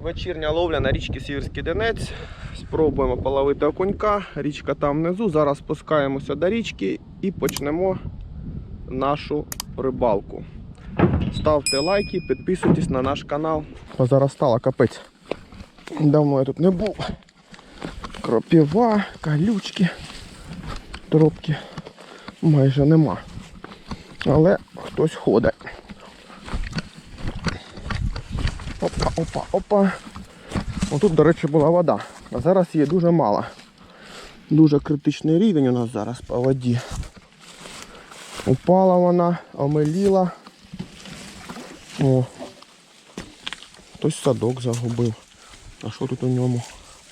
Вечірня ловля на річці Сіверський Донець. Спробуємо половити окунька. Річка там внизу. Зараз спускаємося до річки і почнемо нашу рибалку. Ставте лайки, підписуйтесь на наш канал. Позаростала капець. Давно я тут не був. Кропіва, калючки, тропки майже нема. Але хтось ходить. Опа, опа, опа. Отут, до речі, була вода. А зараз її дуже мало. Дуже критичний рівень у нас зараз по воді. Упала вона, омеліла. О. Хтось садок загубив. А що тут у ньому?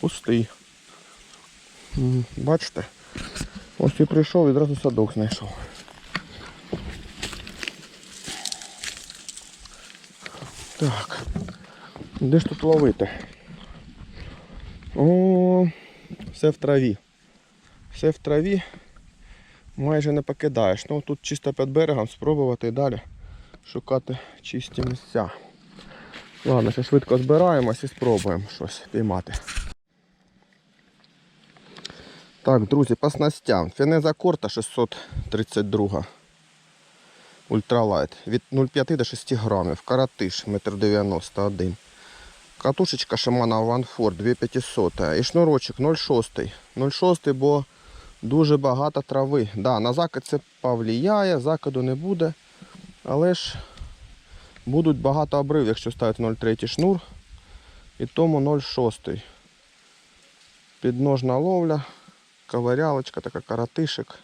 Пустий. Бачите? Ось і прийшов, відразу садок знайшов. Так. Де ж тут ловити? О, все в траві. Все в траві. Майже не покидаєш. Ну тут чисто під берегом спробувати і далі шукати чисті місця. Ладно, ще швидко збираємось і спробуємо щось піймати. Так, друзі, по снастям. Фінеза корта 632 ультралайт від 0,5 до 6 грамів. Каратиш 1,91 м. Катушечка Shimano One 2500 і шнурочок 0,6. 0,6, бо дуже багато трави. Да, на закид це повлияє, закиду не буде. Але ж будуть багато обрив, якщо ставити 0,3 шнур. І тому 0,6. Підножна ловля, ковирялочка, така каратишик.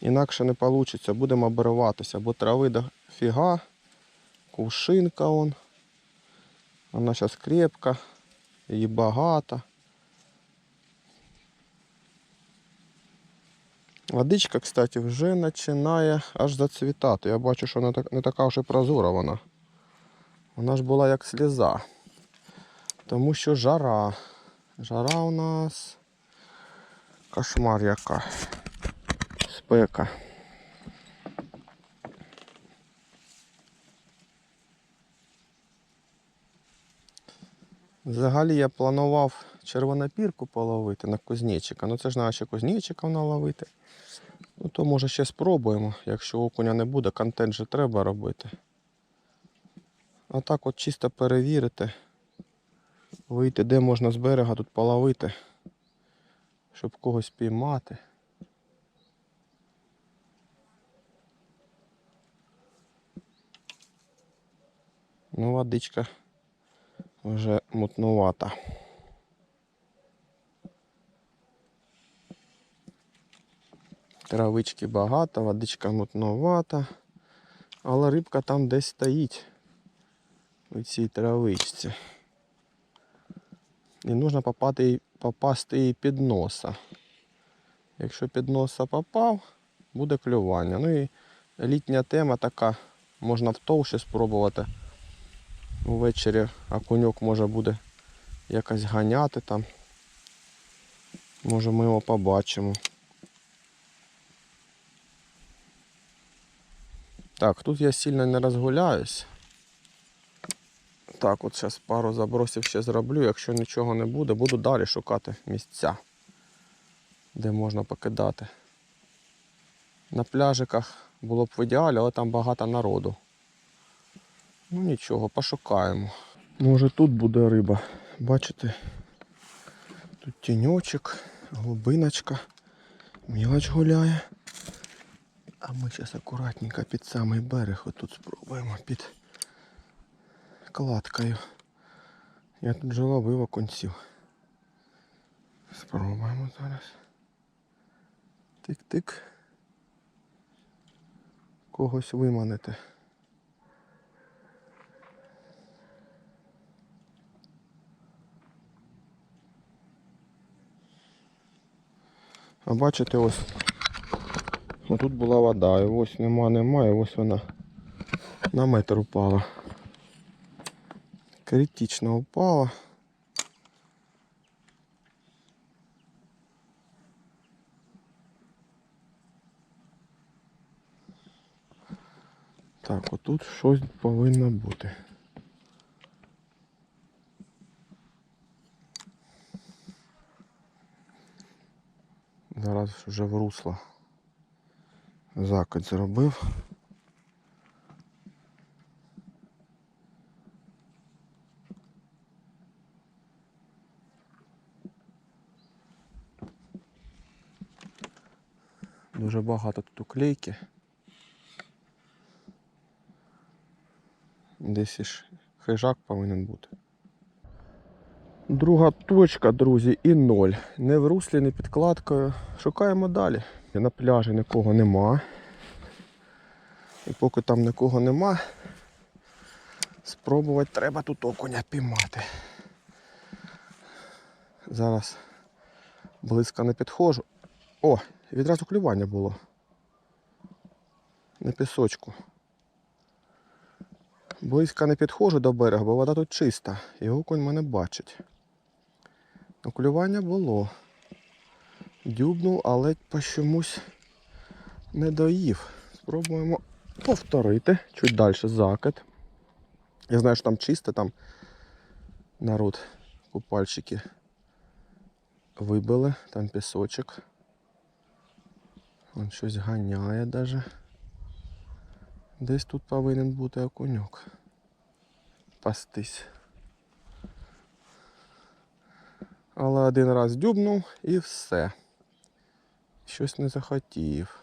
Інакше не вийде, будемо обриватися, бо трави до фіга, кувшинка он. Вона зараз крепка, її багато. Водичка, кстати, вже починає аж зацвітати. Я бачу, що не така вже прозора вона. Вона ж була як сліза. Тому що жара. Жара у нас кошмар яка. Спека. Взагалі я планував червонопірку половити на кузнечика. Ну це ж треба ще кузнечика наловити. Ну то може ще спробуємо. Якщо окуня не буде, контент же треба робити. А так от чисто перевірити. Вийти, де можна з берега тут половити, щоб когось піймати. Ну, водичка вже мутнувата. Травички багато, водичка мутнувата, але рибка там десь стоїть у цій травичці. І нужно попати, попасти їй під носа. Якщо під носа попав, буде клювання. Ну і літня тема така, можна втовще спробувати. Увечері окуньок може буде якось ганяти там. Може ми його побачимо. Так, тут я сильно не розгуляюсь. Так, от зараз пару забросів ще зроблю. Якщо нічого не буде, буду далі шукати місця, де можна покидати. На пляжиках було б в ідеалі, але там багато народу. Ну нічого, пошукаємо. Може тут буде риба. Бачите? Тут тіньочок, глибиночка, мілоч гуляє. А ми зараз акуратненько під самий берег отут спробуємо під кладкою. Я тут вже ловив окунців. Спробуємо зараз. Тик-тик. Когось виманити. А бачите, ось тут була вода, і ось нема, немає, ось вона на метр упала. Критично упала. Так, отут щось повинно бути. Зараз вже в русло закид зробив. Дуже багато тут уклейки. Десь іж хижак повинен бути. Друга точка, друзі, і ноль. Не в руслі, не підкладкою. Шукаємо далі. На пляжі нікого нема. І поки там нікого нема, спробувати треба тут окуня піймати. Зараз близько не підходжу. О, відразу клювання було. На пісочку. Близько не підходжу до берега, бо вода тут чиста. І окунь мене бачить. Клювання було. Дюбнув, але по чомусь не доїв. Спробуємо повторити. Чуть далі закид. Я знаю, що там чисто, там народ купальщики вибили, там пісочок. Вон щось ганяє даже. Десь тут повинен бути окуньок. Пастись. Але один раз дюбнув і все. Щось не захотів.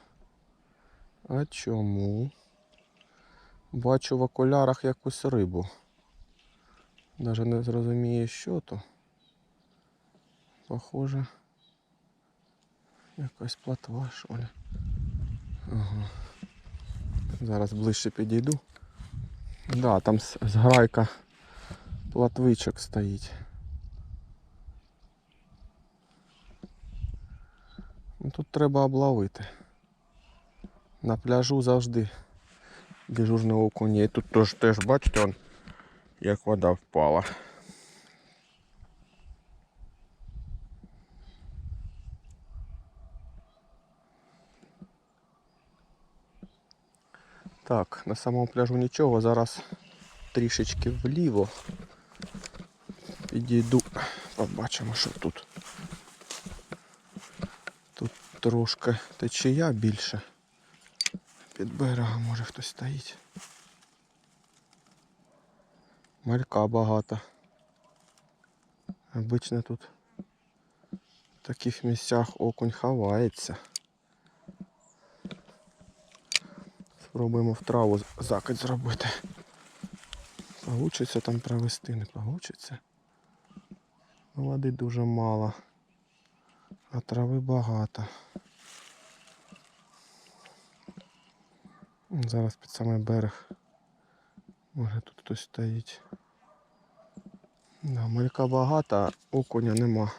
А чому? Бачу в окулярах якусь рибу. Даже не зрозуміє, що то. Похоже. Якась платва, що ли. Ага. Зараз ближче підійду. Да, там зграйка платвичок стоїть. Тут треба обловити. На пляжу завжди дежурний окунь. є. І тут теж, теж бачите, он, як вода впала. Так, на самому пляжу нічого, зараз трішечки вліво. Підійду, побачимо, що тут. Трошки течія більше. Під берегом може хтось стоїть. Малька багато. Обично тут в таких місцях окунь ховається. Спробуємо в траву закид зробити. Получиться там провести, не получиться. Води дуже мало, а трави багато. Зараз під самий берег. Може тут хтось стоїть. Да, малька а окуня нема.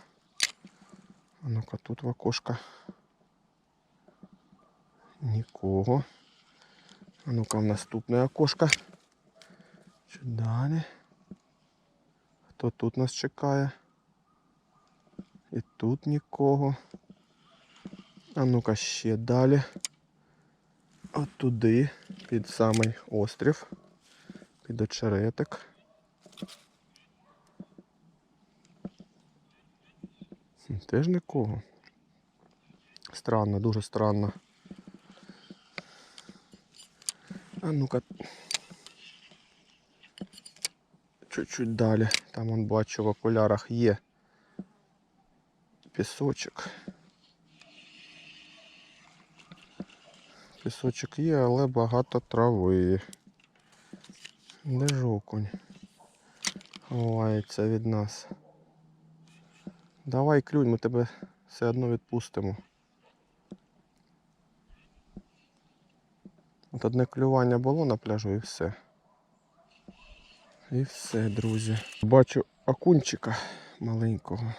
А ну-ка тут в окошко. Нікого. А ну-ка в наступне окошко. Чуть далі. Хто тут нас чекає? І тут нікого. А ну-ка ще далі. От туди, під самий острів, під очеретик. Теж нікого. Странно, дуже странно. А ну-ка. Чуть-чуть далі. Там он бачу в окулярах є пісочок. Пісочок є, але багато трави. Де ж окунь? Ховається від нас. Давай клюнь, ми тебе все одно відпустимо. От одне клювання було на пляжу і все. І все, друзі. Бачу окунчика маленького.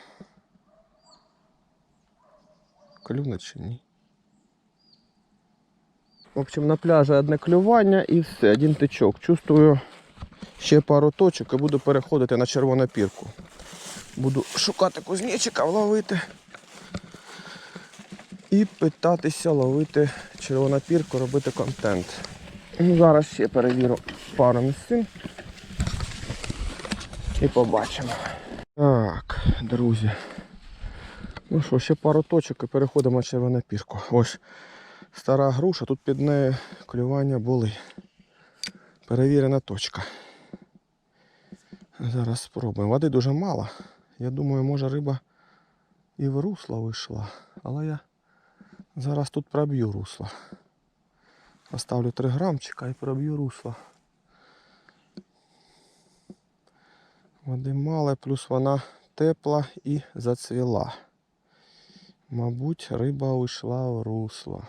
Клюне чи ні? В общем, на пляжі одне клювання і все, один тичок. Чувствую ще пару точок і буду переходити на червону пірку. Буду шукати кузнечика, ловити. І питатися ловити червону пірку, робити контент. Ну, зараз ще перевірю пару місцин. І побачимо. Так, друзі. Ну що, ще пару точок і переходимо на червону пірку. Ось стара груша, тут під нею клювання були. Перевірена точка. Зараз спробуємо. Води дуже мало. Я думаю, може риба і в русло вийшла. Але я зараз тут проб'ю русло. Поставлю 3 грамчика і проб'ю русло. Води мало, плюс вона тепла і зацвіла. Мабуть, риба вийшла в русло.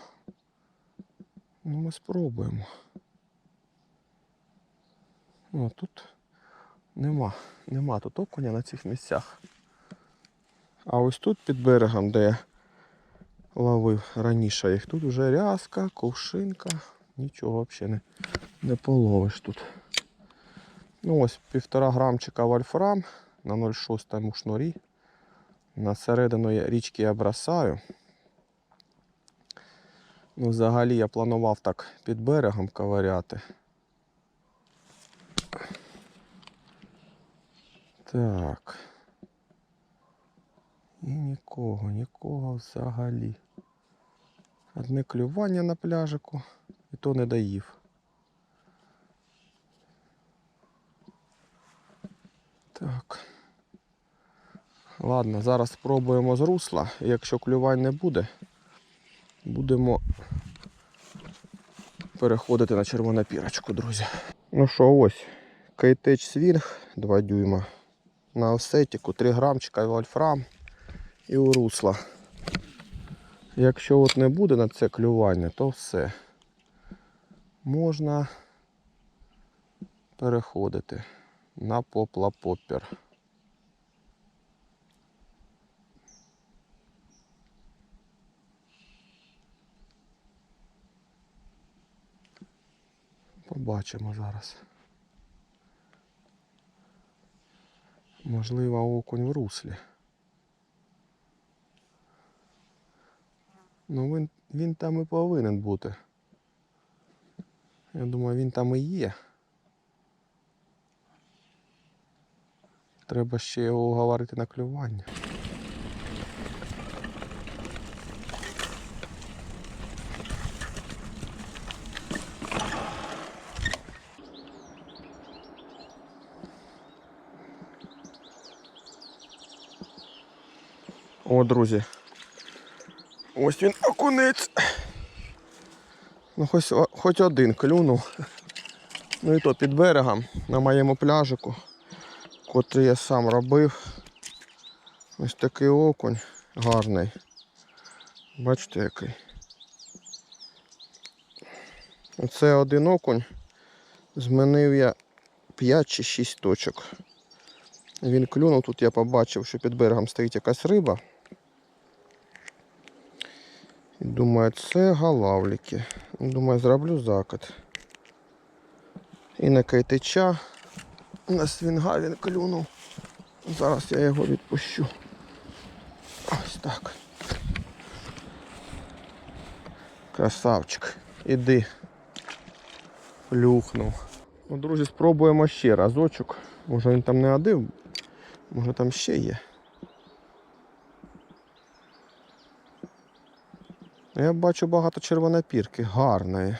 Ну, ми спробуємо. О, тут нема, нема тут окуня на цих місцях. А ось тут під берегом, де я ловив раніше їх, тут вже рязка, ковшинка, нічого взагалі не, не половиш тут. Ну ось півтора грамчика вольфрам на 0,6 шнурі. На середину річки я бросаю. Ну, взагалі я планував так під берегом ковиряти. Так. І нікого, нікого взагалі. Одне клювання на пляжику і то не доїв. Так. Ладно, зараз спробуємо з русла. Якщо клювань не буде, будемо переходити на червону пірочку, друзі. Ну що, ось. Кейтеч свінг 2 дюйма. На офсетіку 3 грамчика вольфрам і у русла. Якщо от не буде на це клювання, то все. Можна переходити на попла поппер. Побачимо зараз. Можливо, окунь в руслі. Ну він, він там і повинен бути. Я думаю, він там і є. Треба ще його уговорити на клювання. О, друзі. Ось він окунець. Ну, хоч, хоч один клюнув. Ну і то під берегом на моєму пляжику, котрий я сам робив. Ось такий окунь гарний. Бачите який. Оце один окунь. Змінив я 5 чи 6 точок. Він клюнув, тут я побачив, що під берегом стоїть якась риба. Думаю, це галавліки. Думаю, зроблю закид. І на кайтича на свінга він клюнув. Зараз я його відпущу. Ось так. Красавчик. Іди. Плюхнув. Ну, друзі, спробуємо ще разочок. Може він там не один, може там ще є. Я бачу багато червонопірки, гарної.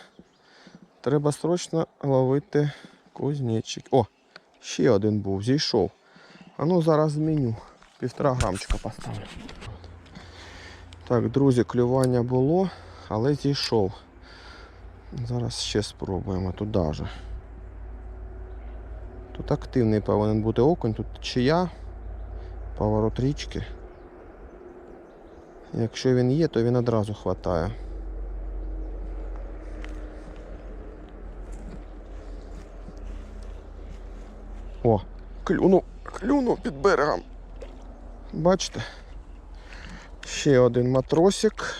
Треба срочно ловити кузнечик. О, ще один був, зійшов. А ну зараз зміню. Півтора грамчика поставлю. Так, друзі, клювання було, але зійшов. Зараз ще спробуємо туди же. Тут активний повинен бути окунь, тут чия, поворот річки. Якщо він є, то він одразу хватає. О, клюнув, клюнув під берегом. Бачите? Ще один матросик.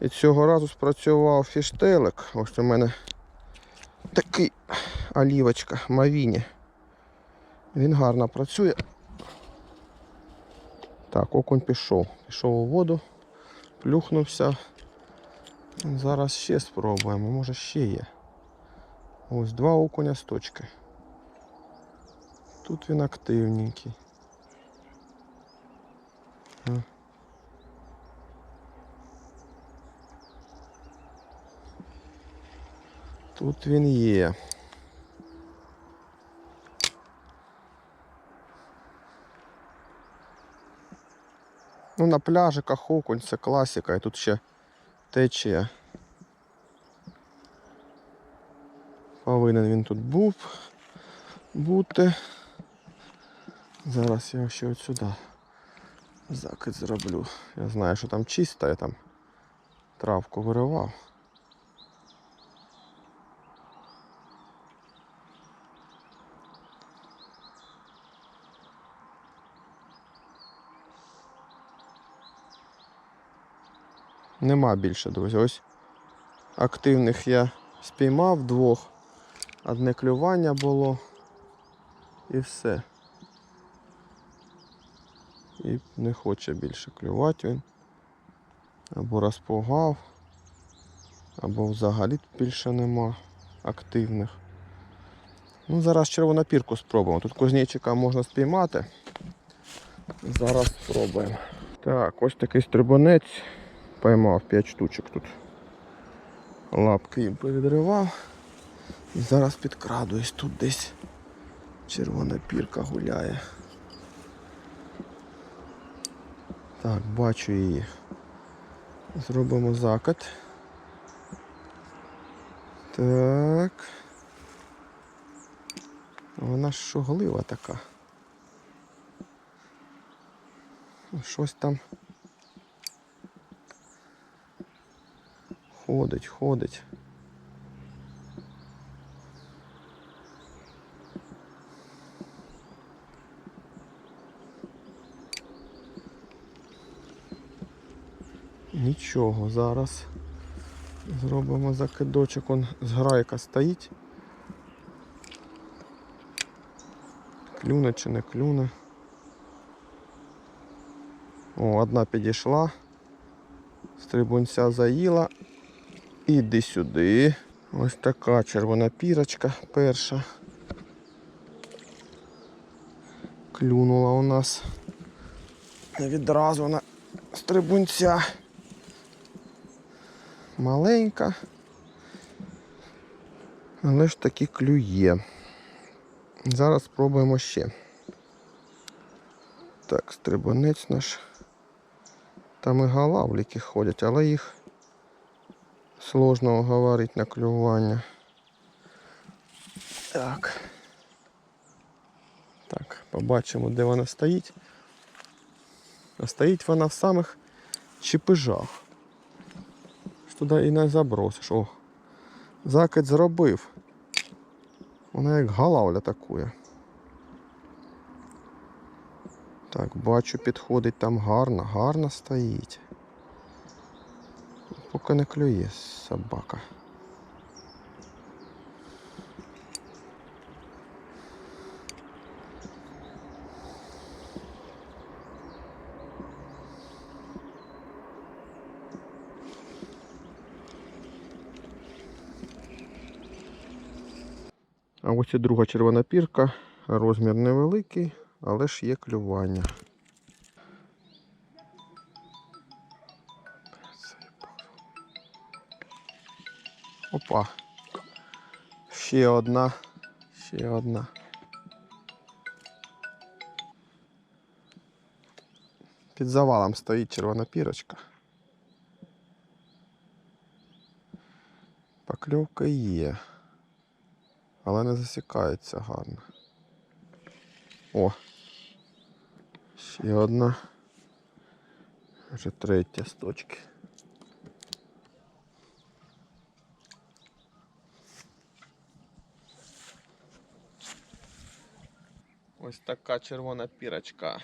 І цього разу спрацював фіштелик. Ось у мене такий олівочка Мавіні. Він гарно працює. Так, окунь пішов. Пішов у воду, плюхнувся. Зараз ще спробуємо, може ще є. Ось два окуня з точки. Тут він активненький. Тут він є. Ну, на пляжиках окунь це класика, і тут ще течія. Повинен він тут був бути. Зараз я ще от сюди закид зроблю. Я знаю, що там чисто, я там травку виривав. Нема більше, друзі. Ось активних я спіймав двох. Одне клювання було і все. І не хоче більше клювати він. Або розпугав, або взагалі більше нема активних. Ну, зараз червонопірку спробуємо. Тут кузнечика можна спіймати. Зараз спробуємо. Так, ось такий стрибунець. Поймав 5 штучок тут. Лапки їм повідривав. І зараз підкрадуюсь. Тут десь червона пірка гуляє. Так, бачу її. Зробимо закат. Так. Вона ж шуглива така. Щось там ходить, ходить. Нічого, зараз зробимо закидочок, он зграйка стоїть. Клюне чи не клюне. О, одна підійшла, стрибунця заїла. Іди сюди. Ось така червона пірочка перша. Клюнула у нас відразу на стрибунця. Маленька. Але ж таки клює. Зараз спробуємо ще. Так, стрибунець наш. Там і галавліки ходять, але їх сложно уговорити на клювання. Так. Так, побачимо, де вона стоїть. А стоїть вона в самих чіпижах. Туди і не забросиш. О, закид зробив. Вона як галавля атакує. Так, бачу, підходить там гарно, гарно стоїть. Поки не клює собака. А ось і друга червона пірка, розмір невеликий, але ж є клювання. Опа. Ще одна. Ще одна. Під завалом стоїть червона пірочка. Покльовка є. Але не засікається гарно. О! Ще одна. Вже третя з точки. Ось така червона пірочка.